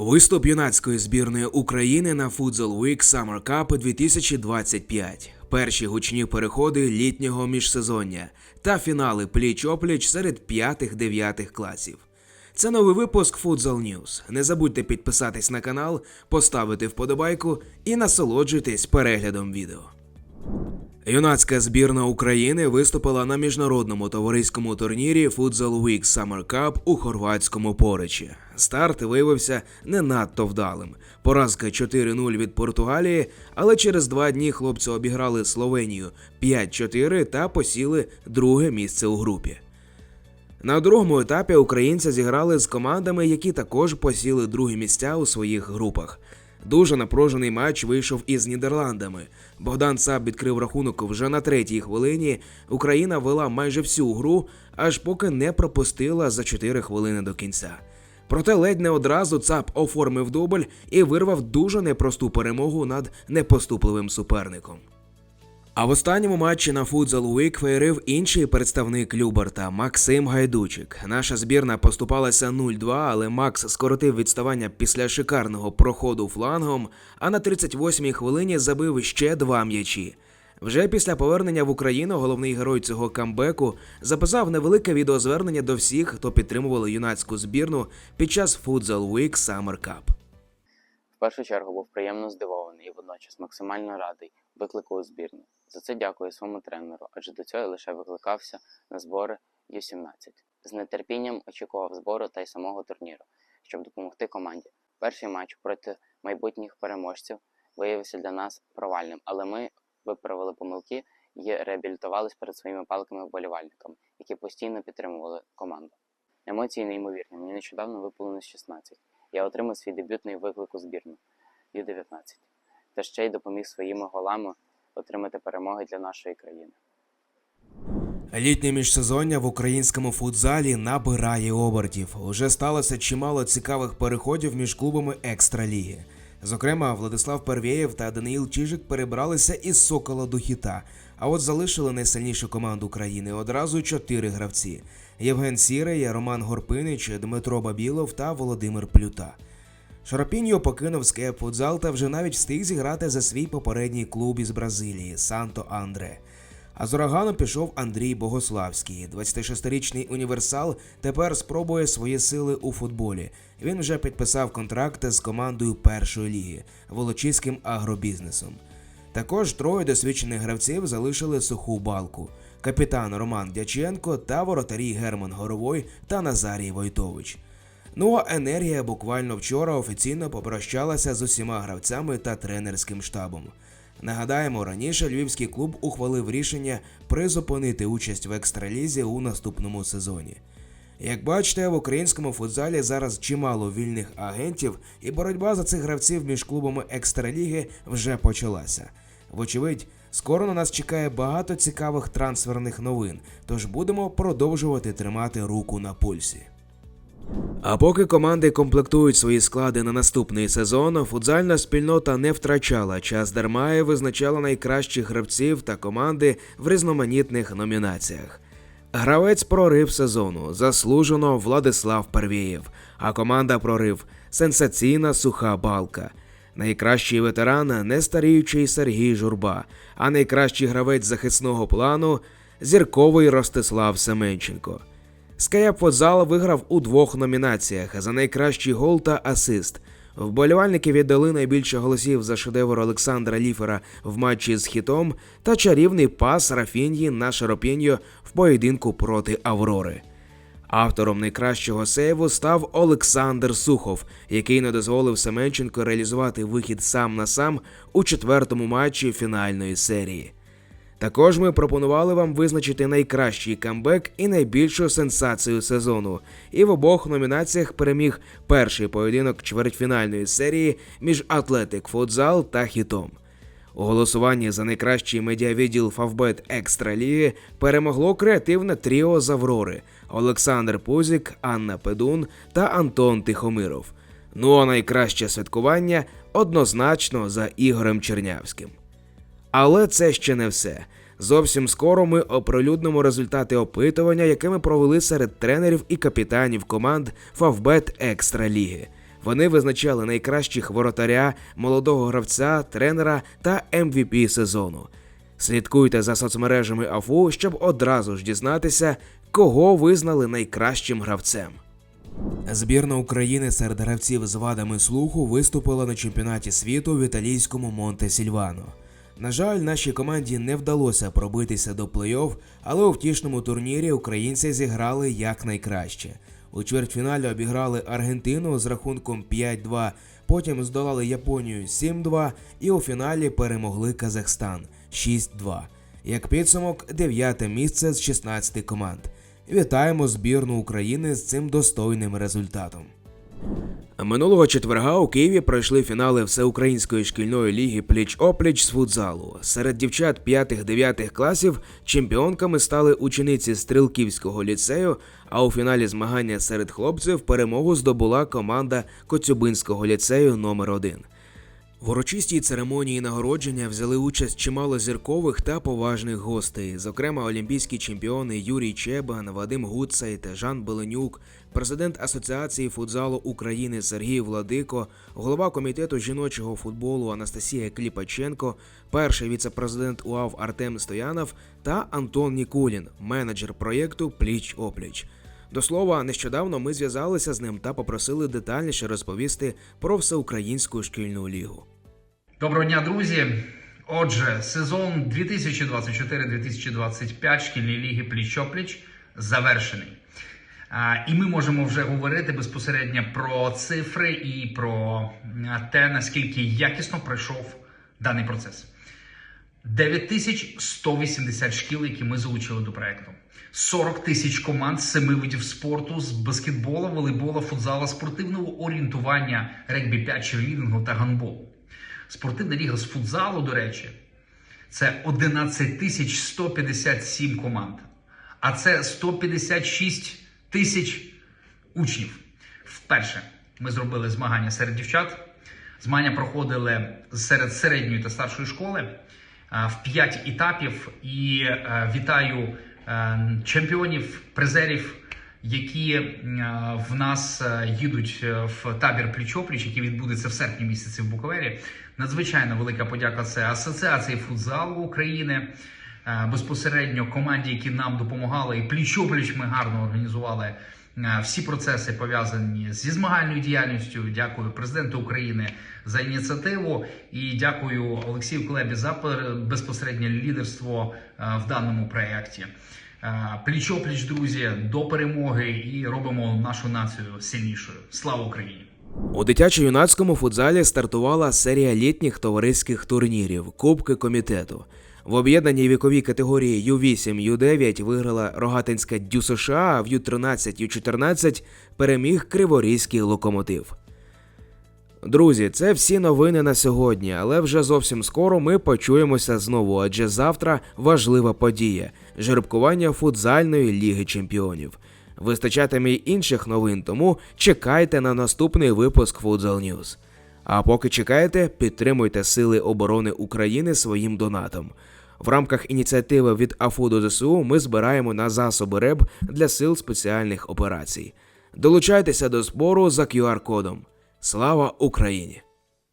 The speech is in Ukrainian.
Виступ юнацької збірної України на Futsal Week Summer Cup 2025. Перші гучні переходи літнього міжсезоння та фінали пліч-опліч серед п'ятих-дев'ятих класів. Це новий випуск Futsal News. Не забудьте підписатись на канал, поставити вподобайку і насолоджуйтесь переглядом відео. Юнацька збірна України виступила на міжнародному товариському турнірі Futsal Week Summer Cup у хорватському поричі. Старт виявився не надто вдалим. Поразка 4-0 від Португалії, але через два дні хлопці обіграли Словенію 5-4 та посіли друге місце у групі. На другому етапі українці зіграли з командами, які також посіли другі місця у своїх групах. Дуже напружений матч вийшов із Нідерландами. Богдан Саб відкрив рахунок вже на третій хвилині. Україна вела майже всю гру, аж поки не пропустила за 4 хвилини до кінця. Проте ледь не одразу ЦАП оформив дубль і вирвав дуже непросту перемогу над непоступливим суперником. А в останньому матчі на Futsal Week феєрив інший представник Люберта Максим Гайдучик. Наша збірна поступалася 0-2, але Макс скоротив відставання після шикарного проходу флангом, а на 38-й хвилині забив ще два м'ячі. Вже після повернення в Україну головний герой цього камбеку записав невелике відеозвернення до всіх, хто підтримували юнацьку збірну під час Futsal Week Summer Cup. В першу чергу був приємно здивований і водночас максимально радий виклику у збірну. За це дякую своєму тренеру, адже до цього лише викликався на збори Ю-17. З нетерпінням очікував збору та й самого турніру, щоб допомогти команді. Перший матч проти майбутніх переможців виявився для нас провальним, але ми виправили помилки і реабілітувались перед своїми палками вболівальниками, які постійно підтримували команду. Емоції неймовірні. Мені нещодавно виповнилось 16. Я отримав свій дебютний виклик у збірну Ю-19 та ще й допоміг своїми голами отримати перемоги для нашої країни. Літнє міжсезоння в українському футзалі набирає обертів. Уже сталося чимало цікавих переходів між клубами екстраліги. Зокрема, Владислав Первєєв та Даниїл Чижик перебралися із Сокола до Хіта. А от залишили найсильнішу команду країни одразу чотири гравці: Євген Сірий, Роман Горпинич, Дмитро Бабілов та Володимир Плюта. Шарапіньо покинув скеп футзал та вже навіть встиг зіграти за свій попередній клуб із Бразилії Санто Андре. А з урагану пішов Андрій Богославський. 26-річний універсал тепер спробує свої сили у футболі. Він вже підписав контракти з командою першої ліги Волочиським агробізнесом. Також троє досвідчених гравців залишили суху балку: капітан Роман Дяченко та воротарі Герман Горовой та Назарій Войтович. Ну а енергія буквально вчора офіційно попрощалася з усіма гравцями та тренерським штабом. Нагадаємо, раніше львівський клуб ухвалив рішення призупинити участь в екстралізі у наступному сезоні. Як бачите, в українському футзалі зараз чимало вільних агентів, і боротьба за цих гравців між клубами екстраліги вже почалася. Вочевидь, скоро на нас чекає багато цікавих трансферних новин, тож будемо продовжувати тримати руку на пульсі. А поки команди комплектують свої склади на наступний сезон, футзальна спільнота не втрачала час дарма і визначала найкращих гравців та команди в різноманітних номінаціях. Гравець прорив сезону заслужено Владислав Первєєв, а команда прорив сенсаційна суха балка. Найкращий ветеран нестаріючий Сергій Журба, а найкращий гравець захисного плану зірковий Ростислав Семенченко. Скаяп Футзал виграв у двох номінаціях за найкращий гол та асист. Вболівальники віддали найбільше голосів за шедевр Олександра Ліфера в матчі з хітом та чарівний пас Рафіньї на Шаропіньо в поєдинку проти Аврори. Автором найкращого сейву став Олександр Сухов, який не дозволив Семенченко реалізувати вихід сам на сам у четвертому матчі фінальної серії. Також ми пропонували вам визначити найкращий камбек і найбільшу сенсацію сезону. І в обох номінаціях переміг перший поєдинок чвертьфінальної серії між Атлетик Футзал та Хітом. У голосуванні за найкращий медіавідділ Фавбет Екстра Ліги перемогло креативне тріо з Аврори Олександр Пузік, Анна Педун та Антон Тихомиров. Ну а найкраще святкування однозначно за Ігорем Чернявським. Але це ще не все. Зовсім скоро ми оприлюднимо результати опитування, яке ми провели серед тренерів і капітанів команд Фавбет Екстра Ліги. Вони визначали найкращих воротаря, молодого гравця, тренера та MVP сезону. Слідкуйте за соцмережами АФУ, щоб одразу ж дізнатися, кого визнали найкращим гравцем. Збірна України серед гравців з вадами слуху виступила на чемпіонаті світу в італійському Монте Сільвано. На жаль, нашій команді не вдалося пробитися до плей-офф, але у втішному турнірі українці зіграли якнайкраще. У чвертьфіналі обіграли Аргентину з рахунком 5-2, потім здолали Японію 7-2 і у фіналі перемогли Казахстан 6-2. Як підсумок, дев'яте місце з 16 команд. Вітаємо збірну України з цим достойним результатом. Минулого четверга у Києві пройшли фінали Всеукраїнської шкільної ліги пліч-опліч з футзалу. Серед дівчат 5-9 класів чемпіонками стали учениці Стрілківського ліцею, а у фіналі змагання серед хлопців перемогу здобула команда Коцюбинського ліцею номер 1 в урочистій церемонії нагородження взяли участь чимало зіркових та поважних гостей, зокрема олімпійські чемпіони Юрій Чебан, Вадим Гуцай та Жан Беленюк, президент Асоціації футзалу України Сергій Владико, голова комітету жіночого футболу Анастасія Кліпаченко, перший віцепрезидент УАВ Артем Стоянов та Антон Нікулін, менеджер проєкту Пліч опліч. До слова, нещодавно ми зв'язалися з ним та попросили детальніше розповісти про всеукраїнську шкільну лігу. Доброго дня, друзі. Отже, сезон 2024-2025 шкільної ліги пліч-опліч завершений. І ми можемо вже говорити безпосередньо про цифри і про те, наскільки якісно пройшов даний процес. 9180 шкіл, які ми залучили до проекту. 40 тисяч команд з семи видів спорту з баскетболу, волейболу, футзалу, спортивного орієнтування, регбі 5, черлідингу та гандболу. Спортивна ліга з футзалу, до речі, це 11 тисяч 157 команд. А це 156 тисяч учнів. Вперше ми зробили змагання серед дівчат. Змагання проходили серед середньої та старшої школи в 5 етапів. І вітаю чемпіонів, призерів, які е, в нас е, їдуть е, в табір Пліч-опліч, який відбудеться в серпні місяці в Буковелі. Надзвичайно велика подяка це Асоціації футзалу України. Е, Безпосередньо команді, які нам допомагали, і пліч-опліч ми гарно організували е, всі процеси пов'язані зі змагальною діяльністю. Дякую президенту України за ініціативу і дякую Олексію Кулебі за безпосереднє лідерство е, в даному проєкті. Пліч-опліч, друзі, до перемоги і робимо нашу націю сильнішою. Слава Україні! У дитячо-юнацькому футзалі стартувала серія літніх товариських турнірів Кубки комітету. В об'єднаній віковій категорії Ю8 Ю9 виграла Рогатинська Дю США, а в Ю13 Ю14 переміг Криворізький локомотив. Друзі, це всі новини на сьогодні, але вже зовсім скоро ми почуємося знову, адже завтра важлива подія жеребкування футзальної ліги чемпіонів. Вистачатиме й інших новин, тому чекайте на наступний випуск Futsal News. А поки чекаєте, підтримуйте Сили оборони України своїм донатом. В рамках ініціативи від АФУ до ЗСУ ми збираємо на засоби РЕБ для сил спеціальних операцій. Долучайтеся до збору за QR-кодом. Слава Україні!